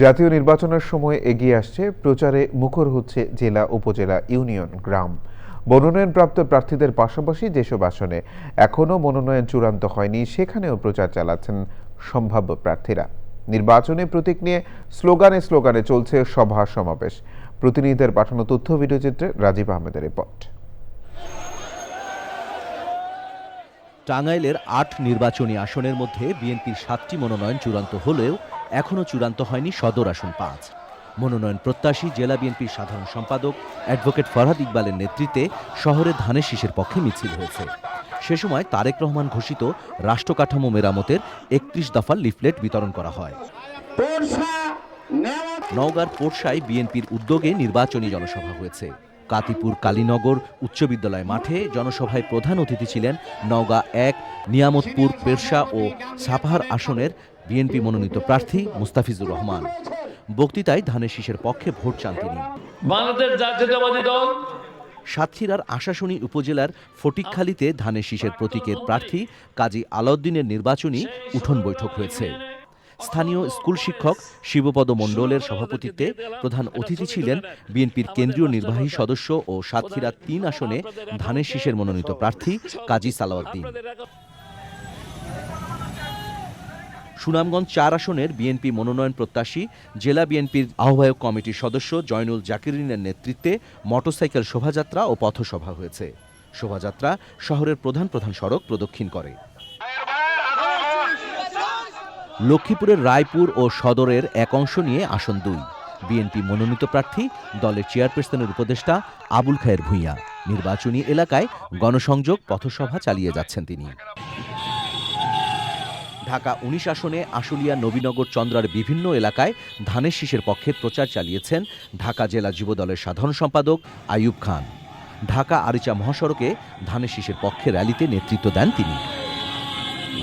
জাতীয় নির্বাচনের সময় এগিয়ে আসছে, প্রচারে মুখর হচ্ছে জেলা, উপজেলা, ইউনিয়ন, গ্রাম। মনোনয়নপ্রাপ্ত প্রার্থীদের পাশাপাশি যেসব আসনে এখনও মনোনয়ন চূড়ান্ত হয়নি, সেখানেও প্রচার চালাচ্ছেন সম্ভাব্য প্রার্থীরা। নির্বাচনে প্রতীক নিয়ে স্লোগানে স্লোগানে চলছে সভা সমাবেশ। প্রতিনিধিদের পাঠানো তথ্য ভিডিওচিত্রে রাজীব আহমেদের রিপোর্ট। টাঙ্গাইলের আট নির্বাচনী আসনের মধ্যে বিএনপির সাতটি মনোনয়ন চূড়ান্ত হলেও এখনও চূড়ান্ত হয়নি সদর আসন পাঁচ। মনোনয়ন প্রত্যাশী জেলা বিএনপির সাধারণ সম্পাদক অ্যাডভোকেট ফরহাদ ইকবালের নেতৃত্বে শহরে ধানের শীষের পক্ষে মিছিল হয়েছে। সে সময় তারেক রহমান ঘোষিত রাষ্ট্রকাঠামো মেরামতের একত্রিশ দফার লিফলেট বিতরণ করা হয়। নওগাঁর পোরশায় বিএনপির উদ্যোগে নির্বাচনী জনসভা হয়েছে। কাতিপুর কালীনগর উচ্চ বিদ্যালয় মাঠে জনসভায় প্রধান অতিথি ছিলেন নওগাঁ এক নিয়ামতপুর পেরশা ও সাপাহার আসনের বিএনপি মনোনীত প্রার্থী মুস্তাফিজুর রহমান। বক্তৃতায় ধানের শীষের পক্ষে ভোট চান তিনি। বাংলাদেশ জাতীয়তাবাদী দল। সাতক্ষীরার আশাশুনি উপজেলার ফটিকখালীতে ধানের শীষের প্রতীকের প্রার্থী কাজী আলাউদ্দিনের নির্বাচনী উঠোন বৈঠক হয়েছে। স্থানীয় স্কুল শিক্ষক শিবপদ মণ্ডলের সভাপতিত্বে প্রধান অতিথি ছিলেন বিএনপির কেন্দ্রীয় নির্বাহী সদস্য ও সাতক্ষীরা তিন আসনে ধানের শীষের মনোনীত প্রার্থী কাজী সালাউদ্দিন। সুনামগঞ্জ চার আসনের বিএনপি মনোনয়ন প্রত্যাশী, জেলা বিএনপির আহ্বায়ক কমিটির সদস্য জয়নুল জাকিরিনের নেতৃত্বে মোটরসাইকেল শোভাযাত্রা ও পথসভা হয়েছে। শোভাযাত্রা শহরের প্রধান প্রধান সড়ক প্রদক্ষিণ করে। লক্ষ্মীপুরের রায়পুর ও সদরের এক অংশ নিয়ে আসন দুই। বিএনপি মনোনীত প্রার্থী, দলের চেয়ারপারসনের উপদেষ্টা আবুল খায়ের ভূঁইয়া। নির্বাচনী এলাকায় গণসংযোগ, পথসভা চালিয়ে যাচ্ছেন তিনি। ঢাকা উনিশ আসনে আশুলিয়া নবীনগর চন্দ্রার বিভিন্ন এলাকায় ধানের শীষের পক্ষে প্রচার চালিয়েছেন ঢাকা জেলা যুবদলের সাধারণ সম্পাদক আইয়ুব খান। ঢাকা আরিচা মহাসড়কে ধানের শীষের পক্ষে র্যালিতে নেতৃত্ব দেন তিনি।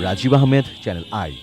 Rajib Ahmed, channel I.